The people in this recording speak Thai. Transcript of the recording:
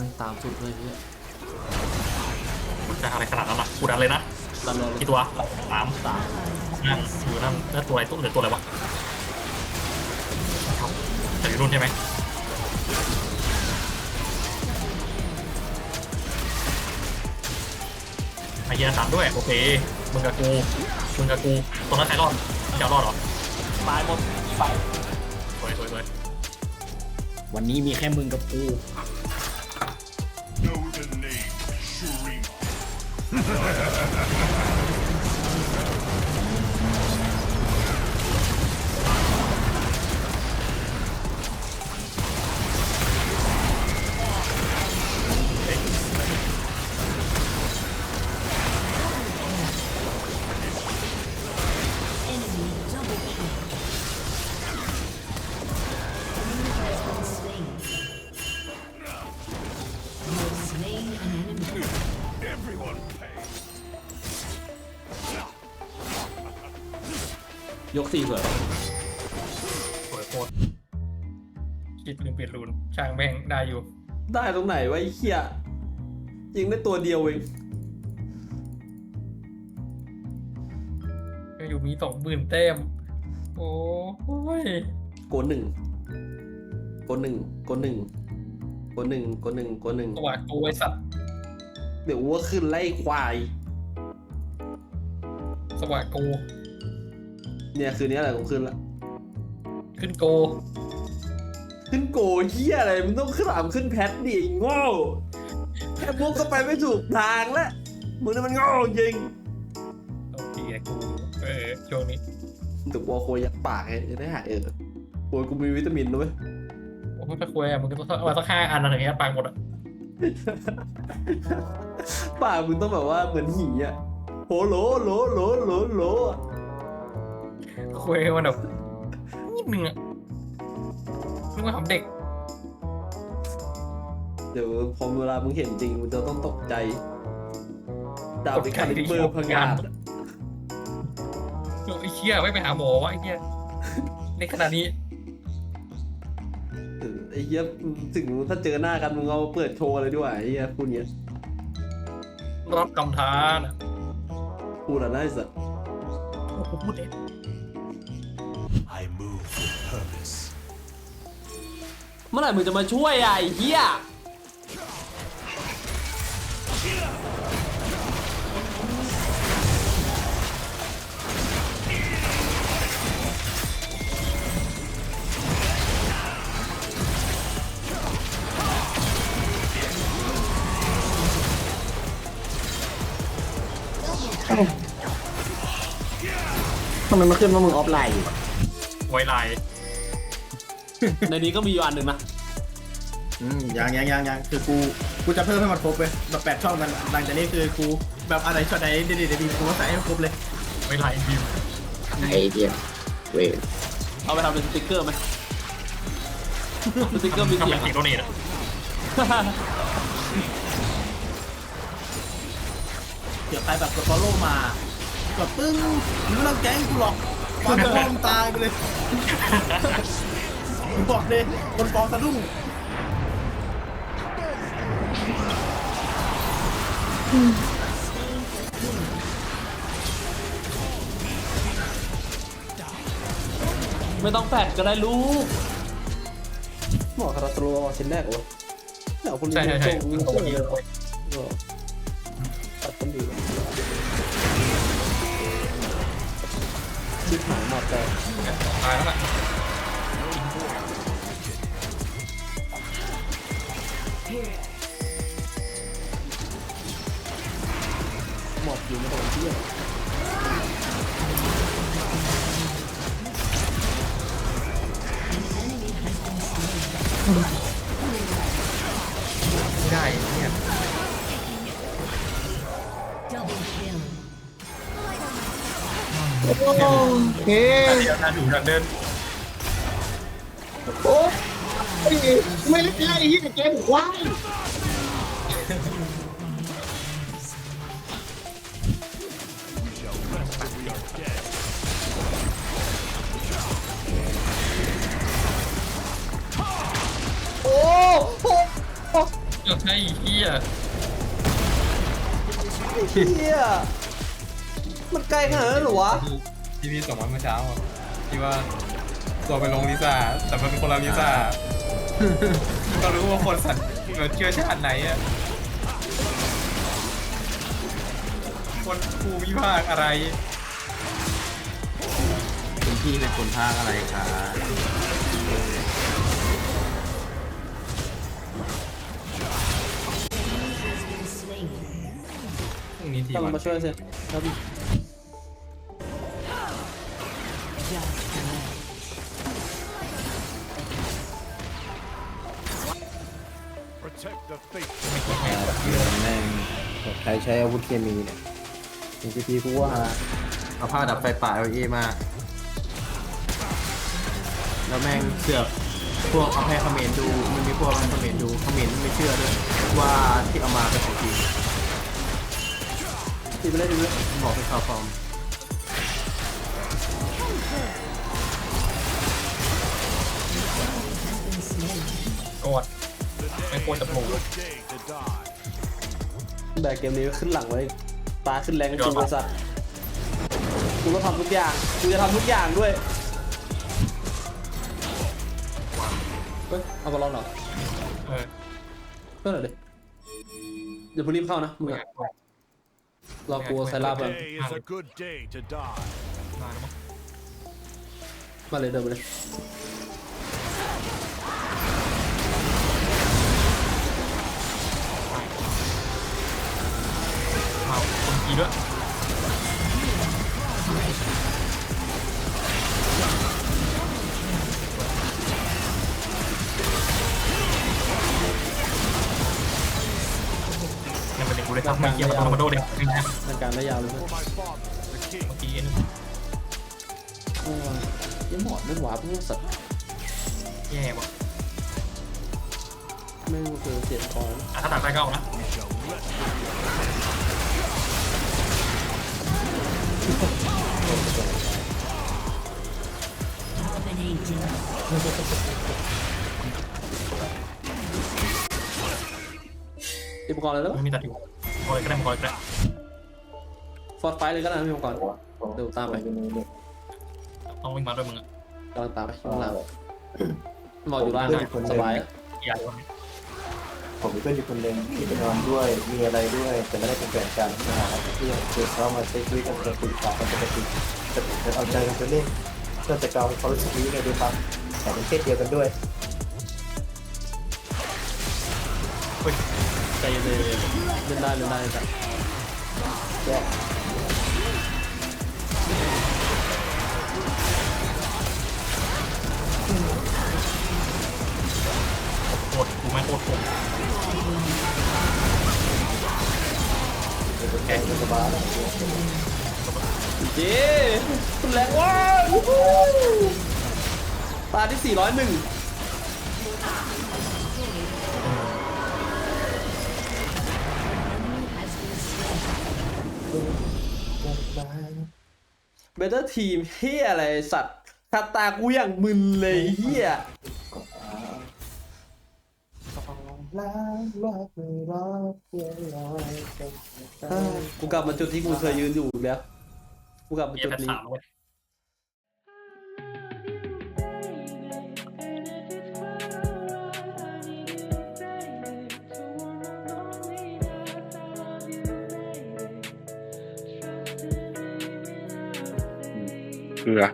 ไม่ตามสุดเลยเนี่ยจะอะไรขนาดนั้นล่ะกูดันเลยนะดันเลยกี่ตัวสามสามนั่งอยู่นั่นแล้วตัวอะไรตัวเหลือตัวอะไรวะครับแต่อยู่นู่นใช่ไหมไอเยียสามด้วยโอเคมึงกับกูมึงกับกูตรงนั้นใครรอดจะรอดเหรอตายหมดไปสวยสวยสวยวันนี้มีแค่มึงกับกู Know the name Shurima. ยกสี่เผื่อสวยโคตรคิดลืมเปลี่ยนรูนช่างแม่งได้อยู่ ได้ตรงไหนวะไอ้เหี้ยยิงได้ตัวเดียวเองก็อยู่มีสองหมื่นแต้ม โอ้ยโกนหนึ่งโกนหนึ่งโกนหนึ่งโกนหนึ่งโกนหนึ่งโกนหนึ่งสวัสดกูไอสัตว์เดี๋ยววัวขึ้นไล่ควาย สวัสดกู เนี่ยคืนนี้อะไรกูขึ้นละ ขึ้นโก ขึ้นโกเหี้ยอะไรมึงต้องขึ้นหลามขึ้นแพทดิไอ้โง่แค่พวกก็ไปไม่ถูกทางแล้วมึงนี่มันโง่จริงโอเคกูเออช่วงนี้เดี๋ยววัวโคยยักปากให้จะได้หายเออโวยกูมีวิตามินด้วยผมก็คุยอะมันก็ต้องเอามาสักห้าอันอะไรอย่างเงี้ยปังหมดอะปากมึงต้องแบบว่าเหมือนหีอะโหโหลโหลโหลโหลโหล คุยมันแบบนิดนึงอะนึกว่าทำเด็ก เดี๋ยวพอเวลามึงเห็นจริงมึงจะต้องตกใจ ดาบพิคาลิเบอร์พังงาดไอ้เชี่ยไม่ไปหาหมอวะไอ้เชี่ยในขณะนี้เออไอ้เหี้ยถึงถ้าเจอหน้ากันมึงเอาเปิดโชว์เลยดีกว่าไอ้เหี้ยพูดเงี้ยรับกำทานอะพูดอะไรได้สัสโอ้โหพูดเอง I move with purpose. เมื่อไหร่มึงจะมาช่วยอะไอ้เหี้ยทำไมมาขึ้นว่ามึงออฟไลน์อยู่ ไวไลน์ในนี้ก็มีอยู่อันหนึ่งนะอืมยังยังยังยังคือกูกูจะเพิ่มให้มันครบเลยแบบแปดช่องมันหลังจากนี้คือกูแบบอะไรช็อตไหนเด็ดๆดีๆกูก็ใส่ให้ครบเลยไวไลน์บิวไอเดียเวยเอาไปทำเป็นสติ๊กเกอร์ไหมสติ๊กเกอร์มีเสียเป็งนสีโดเนทอะเดี๋ยวใครแบบกดฟอลโล่มาแบบปึ้งมึงไม่ต้องแก๊งกูหรอกฟอนจะล้มตายไปเลย บอกเลยคนฟองสะดุ้งไม่ต้องแฟดก็ได้ลูกหมอคาราโตโรชิ้นแรกโอ้เอาคนใช่ใช่ใช่ยิงตัวนี้เลยตัด ชิบหายหมดแต่ตายแล้วล่ะหมดอยู่ในตรงที่ไม่ โอเคเดี๋ยวนะดูดันเดินโอ้ยไม่ได้ไล่ที่เกมควายโอ้โหเอก็ใช่เฮียเฮีย มันไกลขนาดนั้นเหรอวะที่พี่ส่งมาเมื่อเช้าอะที่ว่าตัวไปลงลิซ่าแต่มันเป็นคนละลิซ่าก็รู้ว่าคนสัตว์เราเชื่อชาติไหนอะคนภูมิภาคอะไรคุณพี่เป็นคนภาคอะไรคะพรุ่งนี้ทีต้องวันมาช่วยสิครับ Protect the faith. แม่งใครใช้อาวุธเคมีเนี่ยมีพีพีกูว่าเอาผ้าดับไฟป่าเอเอมา แล้วแม่งเสือกพวกเอาให้เขมรดู มันมีพวกเอาให้เขมรดูเขมรไม่เชื่อด้วยว่าที่เอามาเป็นของจริงตีไปเลยตีไปเลยบอกเป็นข่าวปลอมโกด ไม่โกดจับหมู Good day to die. แบกเกมนี้ขึ้นหลังไว้ตาขึ้นแรงกูบริษัทกูต้องทำทุกอย่างกูจะทำทุกอย่างด้วยเฮ้ยเอาบอลลอนเหรอเออเพื่อนหน่อยดิเดี๋ยวพูรีบเข้านะมึงอะรอกูเอาไซรัปอะ Today is a good day to die. มาแล้วมั้งมาเลยเดินไปเลย มาคนกีด้วยยังเป็นเด็กกูเลยทำไม่เกี่ยวกับโรมาโดเด็กจริงนะทางการได้ยาวเลยนะ For my father, the king. เมื่อกี้นึงโอ้ยยังหมอดไม่หวาพวกสัตว์แย่ว่ะไม่งคือเสียงคอนะอะถ้าตัดไปก็เอานะ We shall let ตีมังกรเลยแล้วไม่มีตัดอยู่มองเลยก็ได้มองเลยก็ได้ฟอร์ดไฟเลยก็ได้ตีมังกรเดี๋ยวตามไปต้องวิ่งมาด้วยมึงอะกำลังตามไปข้างล่างหมออยู่ล่างนะสบายอะ อย่าเลยวันนี้ ผมมีเพื่อนอยู่คนหนึ่งที่ไปนอนด้วยมีอะไรด้วย แต่ไม่ได้เป็นแฟนกันนะฮะเพื่อนเพื่อนเขามาใช้ชีวิตกันปกติตามกันปกติแต่เอาใจกันไปเล่นเพื่อจะเกาเขารู้สึกนี้ไงด้วยครับแต่เป็นเพศเดียวกันด้วยใจเย็นเลยเล่นได้เล่นได้จ้ะแย โคตรกูไม่โคตรโคตรแกงสบายเจ๊คุณแรงว้าวู้ตาที่ 401เบเตอร์ทีมเฮียอะไรสัตว์คาตากูอย่างมึนเลยเฮีย กูกลับมาจุดที่กูเคยยืนอยู่อีกแล้ว กูกลับมาเกียจุร์ดแพทนี้สามเว้ยเกลือ